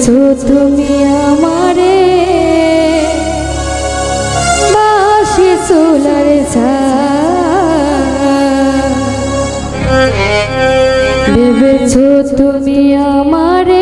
ভেবেছো তুমি আমারে? বাসি চুলার ভেবেছো তুমি আমারে?